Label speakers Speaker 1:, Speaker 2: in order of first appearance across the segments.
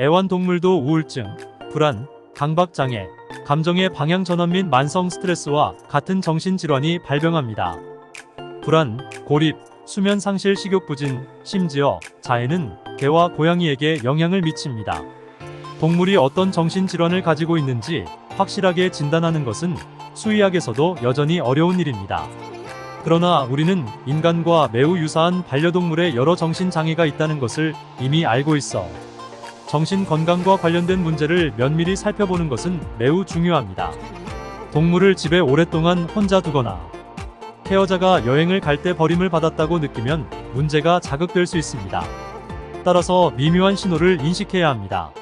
Speaker 1: 애완동물도 우울증, 불안, 강박장애, 감정의 방향 전환 및 만성 스트레스와 같은 정신질환이 발병합니다. 불안, 고립, 수면 상실 식욕 부진, 심지어 자해는 개와 고양이에게 영향을 미칩니다. 동물이 어떤 정신질환을 가지고 있는지 확실하게 진단하는 것은 수의학에서도 여전히 어려운 일입니다. 그러나 우리는 인간과 매우 유사한 반려동물의 여러 정신장애가 있다는 것을 이미 알고 있어 정신 건강과 관련된 문제를 면밀히 살펴보는 것은 매우 중요합니다. 동물을 집에 오랫동안 혼자 두거나 케어자가 여행을 갈 때 버림을 받았다고 느끼면 문제가 자극될 수 있습니다. 따라서 미묘한 신호를 인식해야 합니다.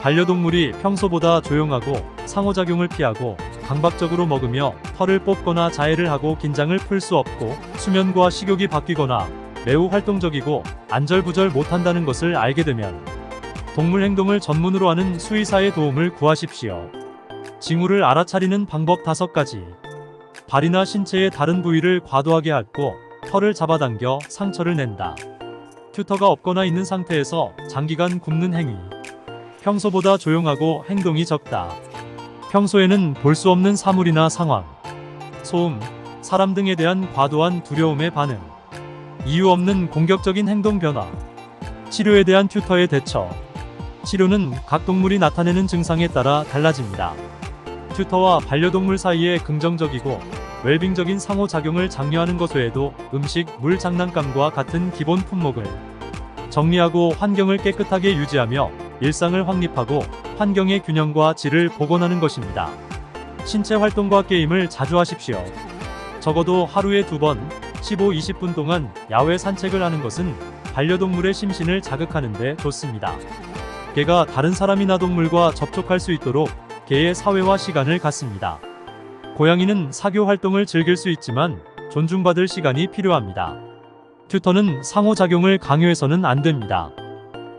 Speaker 1: 반려동물이 평소보다 조용하고 상호작용을 피하고 강박적으로 먹으며 털을 뽑거나 자해를 하고 긴장을 풀 수 없고 수면과 식욕이 바뀌거나 매우 활동적이고 안절부절 못한다는 것을 알게 되면 동물 행동을 전문으로 하는 수의사의 도움을 구하십시오. 징후를 알아차리는 방법 다섯 가지. 발이나 신체의 다른 부위를 과도하게 핥고 털을 잡아당겨 상처를 낸다. 튜터가 없거나 있는 상태에서 장기간 굶는 행위. 평소보다 조용하고 행동이 적다. 평소에는 볼 수 없는 사물이나 상황, 소음, 사람 등에 대한 과도한 두려움의 반응, 이유 없는 공격적인 행동 변화, 치료에 대한 튜터의 대처. 치료는 각 동물이 나타내는 증상에 따라 달라집니다. 튜터와 반려동물 사이에 긍정적이고 웰빙적인 상호작용을 장려하는 것 외에도 음식, 물 장난감과 같은 기본 품목을 정리하고 환경을 깨끗하게 유지하며 일상을 확립하고 환경의 균형과 질을 복원하는 것입니다. 신체 활동과 게임을 자주 하십시오. 적어도 하루에 두 번, 15-20분 동안 야외 산책을 하는 것은 반려동물의 심신을 자극하는 데 좋습니다. 개가 다른 사람이나 동물과 접촉할 수 있도록 개의 사회화 시간을 갖습니다. 고양이는 사교 활동을 즐길 수 있지만 존중받을 시간이 필요합니다. 튜터는 상호작용을 강요해서는 안 됩니다.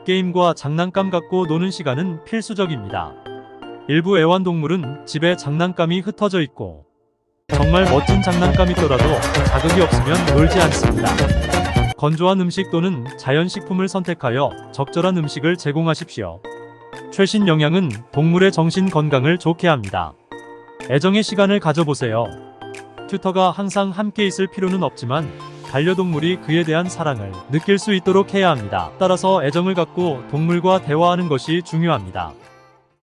Speaker 1: 게임과 장난감 갖고 노는 시간은 필수적입니다. 일부 애완동물은 집에 장난감이 흩어져 있고 정말 멋진 장난감이더라도 자극이 없으면 놀지 않습니다. 건조한 음식 또는 자연식품을 선택하여 적절한 음식을 제공하십시오. 최신 영양은 동물의 정신 건강을 좋게 합니다. 애정의 시간을 가져보세요. 튜터가 항상 함께 있을 필요는 없지만 반려동물이 그에 대한 사랑을 느낄 수 있도록 해야 합니다. 따라서 애정을 갖고 동물과 대화하는 것이 중요합니다.